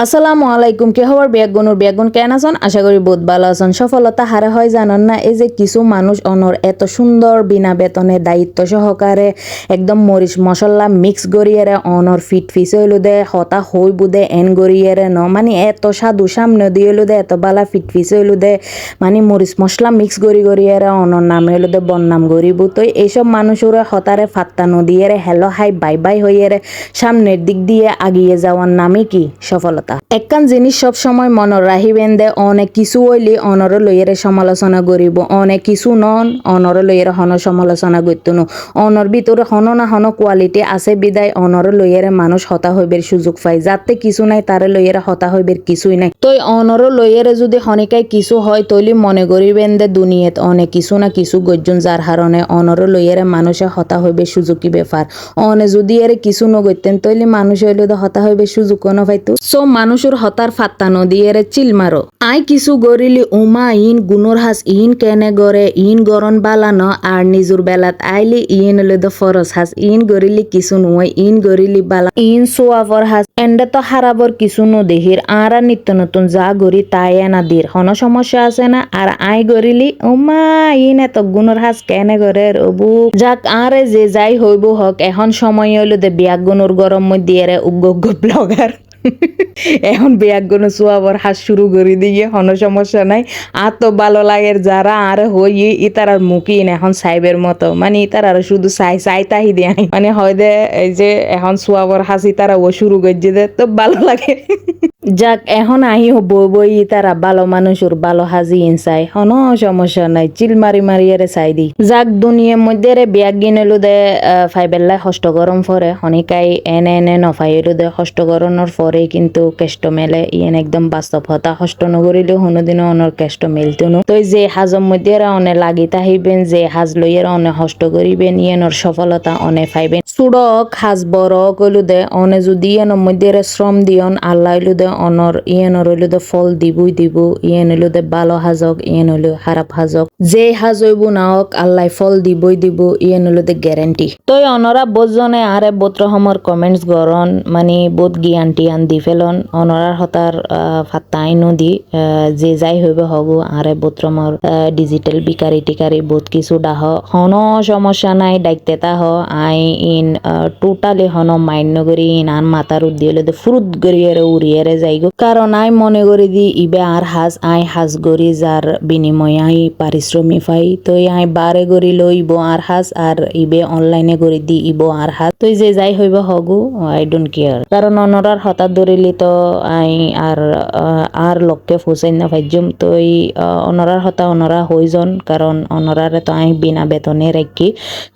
আসসালামু আলাইকুম, কি খবর? বেগুনুর বেগুন কেন আছেন? আশা করি বহুত ভালো আছেন। সফলতা হারে হয়, জানেন না? এই যে কিছু মানুষ অনর এত সুন্দর বিনা বেতনে দায়িত্ব সহকারে একদম মরিচ মশলা মিক্স গড়িয়ারে অনর ফিট ফিস হইল দে, হতা হই বুদে এন গড়িয়ারে ন মানে এত সাধু সামনে দিয়ে হইল দে, এত বালা ফিট ফিস হইল দে মানে মরিচ মশলা মিক্স গড়ি গড়িয়ারে অনর নামে হইল দে বন্নাম গরিব তো এইসব মানুষের হতারে ফাত্তা নদিয়ারে হেলো হাই, বাই বাই হইয়ারে, সামনের দিক দিয়ে আগিয়ে যাওয়ার নামে কি সফলতা? 거다. একখান জিনিস সব সময় মনত রাখিবেন দে, অনেক কিছু হইলে অনর লইয়েরে সমালোচনা করিব। অনেক কিছু নন, অনর লইয়েরে হন সমালোচনা করতো নো অনর ভিতরে হন না হন কোয়ালিটি আছে বিদায়, অনর লইয়েরে মানুষ হতা হইবের সুযোগ পায়। যাতে কিছু নাই, তারে লইয়েরে হতা হইবের কিছুই নাই। তই অনর লইয়েরে যদি হনিকাই কিছু হয় তৈলি মনে করিবেন দে দুনিয়াত অনেক কিছু না কিছু গজ্জন যার হারণে অনর লইয়েরে মানুষে হতা হইবে সুযোগ কি ব্যাপার অনে যদি এর কিছু নগত্যেন তৈলি মানুষ হইলে হতা হইবে সুযোগ কোনো পাইতো। সো মানুষের হতার ফাত্তা নদী এর চিল মারো আই কিছু গরিলি উমা, ইন গুণর হাস ইন কেনে গরে ইন গরন বালানো আর নিজুর বেলাত আইলি ইন তো ফরস হাস ইন গরিলি কিছু নয় ইন গরিলি বালা, ইন সোয়াফর হাস এন্ডে তো হারাবর কিছু নদেহির আর নিত্য নতুন যা গরি তাই এনা দির হন সমস্যা আছে না? আর আই গরিলি উমা, ইন এত গুণর হাস কেনে গরে রবু যাক আরে যে যাই হইব হক, এখন সময় হইল দে বিয়াক গুণর গরম মধ্যে উগ্গ ব্লগার এখন বিয়াক গুণ চুয়াবার হাস শুরু করে দিয়ে হন সমস্যা নাই। আর তো ভালো লাগে যারা আর হই ইতার আর মুখি না এখন সাইবের মতো। মানে ইতার আর শুধু সাই সাই তাহি দেয়। মানে হয় দে, এই যে এখন চুয়াবর হাসি তারা ও শুরু করছে দে, তো ভালো লাগে। যাক, এখন আহি হব বই তারা ভালো মানুষের ভালো হাজি ইনসাই হন, সমস্যা নাই, চিল মারি মারি এরে চাই দি। যাক দুনিয়ার মধ্যে রে বিয়াক গিনেলো দে ফাইবেল্লাই হষ্ট গরম ফরে হনিকাই এনে এনে নফাইলো দে, হষ্ট গরমের পরে কিন্তু কেষ্ট মেলে। ইয়েন একদম বাস্তব হতা হষ্ট নগরিলেও কোনোদিনও অনর কেষ্ট মেলতো নো। তো যে হাজর মধ্যে এরা অনে লাগি তাহিবেন যে হাজ লইয়ের অনে হষ্ট করিবেন ইয়েনর সফলতা অনে পাইবেন চুড়ক হাজ বড় কইলু দে, অনে যদি ইয়েনের মধ্যে এরা শ্রম দিয়ন, আল্লাহ দে অনর ইয়েনর হইলু দে ফল দিবই দিব, ইয়েন হইলু দে ভালো হাজক, ইয়েন হইলু খারাপ হাজক। যে হাজ নাওক, আল্লাহ ফল দিবই দিব, ইয়েন হইলু দে গ্যারেন্টি তই অনরা বোধজনে আরে বোধ রকমের কমেন্টস গরন মানে বোধ জ্ঞান টিয়ান দি ফেলন। অনরার হতার ফাত্তা আইনো দি যে যাই হইবে হগু আরে বোধ রকমের ডিজিটাল বিকারি টিকারি বোধ কিছু ডাহ হন সমস্যা নাই ডাইতে হ। আই ইন টোটালি হন মান্য করি ইন আন মাতার উদ্দিয়ে দে ফুরুত গড়িয়ারে উড়িয়ারে যাইগো। কারণ আই মনে করি দি ইবে আর হাজ, আই হাজ গরি যার বিনিময়ে আই পারিশ্রমিক পাই। তো আই বারে গরি লইব আর হাজ, আর ইবে অনলাইনে গরি দি ইব আর হাজ। তো যে যাই হইব হগু, আই ডোন্ট কেয়ার কারণ অনরার হঠাৎ ধরিলি তো আই আর আর লক্ষ্যে ফুসাই না ভাজ্যম তো অনরার হতা অনরা হইজন কারণ অনরারে তো আই বিনা বেতনে রাখি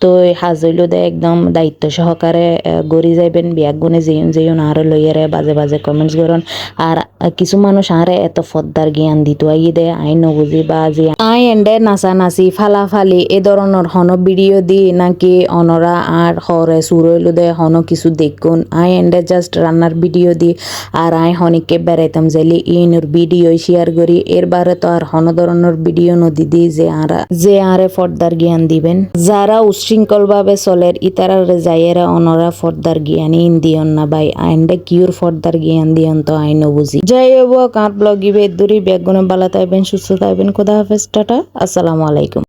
তো এই হাজইলো দে একদম দায়িত্ব সহকারে গড়ি যাইবেন, বিয়াক গুণে যেইন যেইন আর লইয়ারে বাজে বাজে কমেন্টস করন আর কিছু মানুষ আরে এত ফদ্দার জ্ঞান দিত আই দে আই নবুঝি বা যে আই এন্ডে নাচা নাচি ফালা ফালি এ ধরনের হন ভিডিও দি নাকি অনরা আর হরে সুরইলো দে, হন কিছু দেখুন। আই এন্ডে জাস্ট রান্নার ভিডিও দি আর আই হনিকে বেড়াইতাম যাইলে ইনুর ভিডিও শেয়ার করি। এর বারে তো আর হন ধরনের ভিডিও নদী দি যে আর, যে আরে ফর্দার জ্ঞান দিবেন। যারা উশৃঙ্খল ভাবে চলের ইতারা যাইয়েরা অনরা ফর্দার জ্ঞান দিয়ন না ভাই আইনটা কিউর ফর্দার জ্ঞান দিয়ন তো আই বুঝি যাই হোক আর ব্লগ ইবে ব্যাগ ব্যাগুনে ভালো থাকবেন সুস্থ থাকবেন খোদা হাফেজ, টাটা। আসসালামু আলাইকুম।